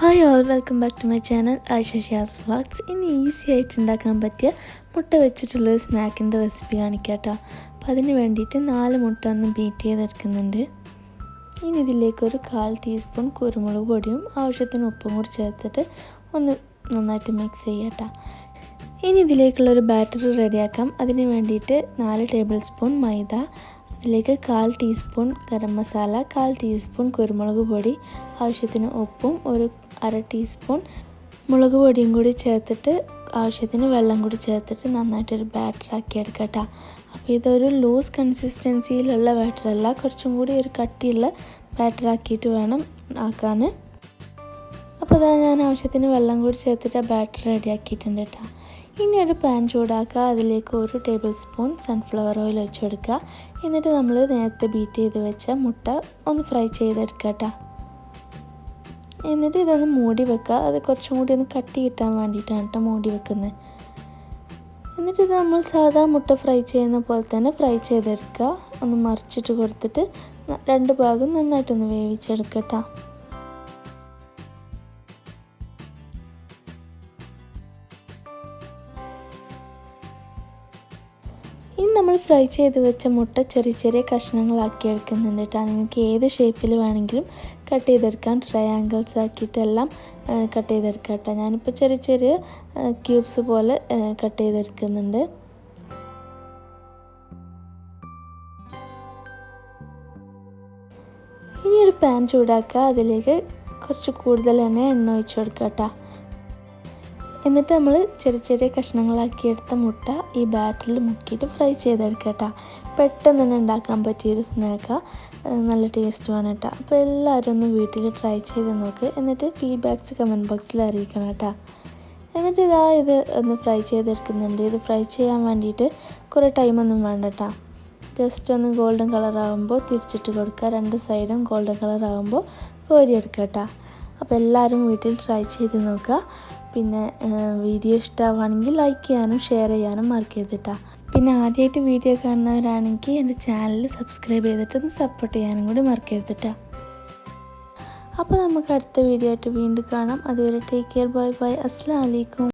Hi all welcome back to my channel Ayisha vlogs ഇന്ന് easy ആയിട്ട് ഉണ്ടാക്കാൻ പറ്റിയ മുട്ട വെച്ചിട്ടുള്ളൊരു സ്നാക്കിന്റെ റെസിപ്പി കാണിക്കാട്ടോ. അപ്പോൾ അതിന് വേണ്ടിയിട്ട് നാല് മുട്ട ഒന്ന് ബീറ്റ് ചെയ്തെടുക്കുന്നുണ്ട്. ഇനി ഇതിലേക്ക് ഒരു കാൽ ടീസ്പൂൺ കുരുമുളക് പൊടിയും ആവശ്യത്തിന് ഉപ്പും കൂടി ചേർത്തിട്ട് ഒന്ന് നന്നായിട്ട് മിക്സ് ചെയ്യട്ടോ. ഇനി ഇതിലേക്കുള്ളൊരു ബാറ്റർ റെഡിയാക്കാം അതിന് വേണ്ടിയിട്ട് നാല് ടേബിൾ സ്പൂൺ മൈദ അതിലേക്ക് കാൽ ടീസ്പൂൺ ഗരം മസാല കാൽ ടീസ്പൂൺ കുരുമുളക് പൊടി ആവശ്യത്തിന് ഉപ്പും ഒരു അര ടീസ്പൂൺ മുളക് പൊടിയും കൂടി ചേർത്തിട്ട് ആവശ്യത്തിന് വെള്ളം കൂടി ചേർത്തിട്ട് നന്നായിട്ടൊരു ബാറ്റർ ആക്കി എടുക്കട്ടോ. അപ്പോൾ ഇതൊരു ലൂസ് കൺസിസ്റ്റൻസിയിലുള്ള ബാറ്ററല്ല കുറച്ചും കൂടി ഒരു കട്ടിയുള്ള ബാറ്റർ ആക്കിയിട്ട് വേണം ആക്കാൻ അപ്പോൾ അതാ ഞാൻ ആവശ്യത്തിന് വെള്ളം കൂടി ചേർത്തിട്ട് ആ ബാറ്റർ റെഡി ആക്കിയിട്ടുണ്ട് കേട്ടോ. ഇനി ഒരു പാൻ ചൂടാക്കുക. അതിലേക്ക് ഒരു ടേബിൾ സ്പൂൺ സൺഫ്ലവർ ഓയിൽ ഒഴിച്ചു കൊടുക്കുക എന്നിട്ട് നമ്മൾ നേരത്തെ ബീറ്റ് ചെയ്ത് വെച്ച മുട്ട ഒന്ന് ഫ്രൈ ചെയ്തെടുക്കുക കേട്ടോ എന്നിട്ട് ഇതൊന്ന് മൂടി വെക്കുക. അത് കുറച്ചും കൂടി ഒന്ന് കട്ടി കിട്ടാൻ വേണ്ടിയിട്ടാണ് കേട്ടോ മൂടി വെക്കുന്നത്. എന്നിട്ട് ഇത് നമ്മൾ സാധാ മുട്ട ഫ്രൈ ചെയ്യുന്ന പോലെ തന്നെ ഫ്രൈ ചെയ്തെടുക്കുക. ഒന്ന് മറിച്ചിട്ട് കൊടുത്തിട്ട് രണ്ട് ഭാഗം നന്നായിട്ടൊന്ന് വേവിച്ചെടുക്കുക നമ്മൾ ഫ്രൈ ചെയ്ത് വെച്ച മുട്ട ചെറിയ ചെറിയ കഷ്ണങ്ങളാക്കി എടുക്കുന്നുണ്ട് കേട്ടോ. നിങ്ങൾക്ക് ഏത് ഷേപ്പിൽ വേണമെങ്കിലും കട്ട് ചെയ്തെടുക്കാം. ട്രയാങ്കിൾസ് ആക്കിയിട്ടെല്ലാം കട്ട് ചെയ്തെടുക്കാം കേട്ടോ. ഞാനിപ്പോൾ ചെറിയ ചെറിയ ക്യൂബ്സ് പോലെ കട്ട് ചെയ്തെടുക്കുന്നുണ്ട്. ഇനി ഒരു പാൻ ചൂടാക്കുക. അതിലേക്ക് കുറച്ച് കൂടുതൽ തന്നെ എണ്ണ ഒഴിച്ചു കൊടുക്കുക കേട്ടോ. എന്നിട്ട് നമ്മൾ ചെറിയ ചെറിയ കഷ്ണങ്ങളാക്കി എടുത്ത മുട്ട ഈ ബാറ്ററിൽ മുക്കിയിട്ട് ഫ്രൈ ചെയ്തെടുക്കുക പെട്ടെന്ന് തന്നെ ഉണ്ടാക്കാൻ പറ്റിയൊരു സ്നാക്കാണ് നല്ല ടേസ്റ്റുമാണ് കേട്ടോ. അപ്പോൾ എല്ലാവരും ഒന്ന് വീട്ടിൽ ട്രൈ ചെയ്ത് നോക്ക്. എന്നിട്ട് ഫീഡ്ബാക്ക്സ് കമന്റ് ബോക്സിൽ അറിയിക്കണം കേട്ടോ. എന്നിട്ട് ഇതാ ഇത് ഒന്ന് ഫ്രൈ ചെയ്തെടുക്കുന്നുണ്ട്. ഇത് ഫ്രൈ ചെയ്യാൻ വേണ്ടിയിട്ട് കുറേ ടൈമൊന്നും വേണ്ട കേട്ടോ. ജസ്റ്റ് ഒന്ന് ഗോൾഡൻ കളർ ആകുമ്പോൾ തിരിച്ചിട്ട് കൊടുക്കുക. രണ്ട് സൈഡും ഗോൾഡൻ കളർ ആകുമ്പോൾ കോരിയെടുക്കുക കേട്ടോ. അപ്പോൾ എല്ലാവരും വീട്ടിൽ ട്രൈ ചെയ്ത് നോക്കുക. പിന്നെ വീഡിയോ ഇഷ്ടമാവുകയാണെങ്കിൽ ലൈക്ക് ചെയ്യാനും ഷെയർ ചെയ്യാനും മാർക്ക് ചെയ്തിട്ടാ. പിന്നെ ആദ്യമായിട്ട് വീഡിയോ കാണുന്നവരാണെങ്കിൽ എന്റെ ചാനൽ സബ്സ്ക്രൈബ് ചെയ്തിട്ടൊന്ന് സപ്പോർട്ട് ചെയ്യാനും കൂടി മാർക്ക് ചെയ്തിട്ടാ. അപ്പോൾ നമുക്ക് അടുത്ത വീഡിയോ ആയിട്ട് വീണ്ടും കാണാം. അതുവരെ ടേക്ക് കെയർ ബൈ ബൈ അസ്സാം വലൈക്കും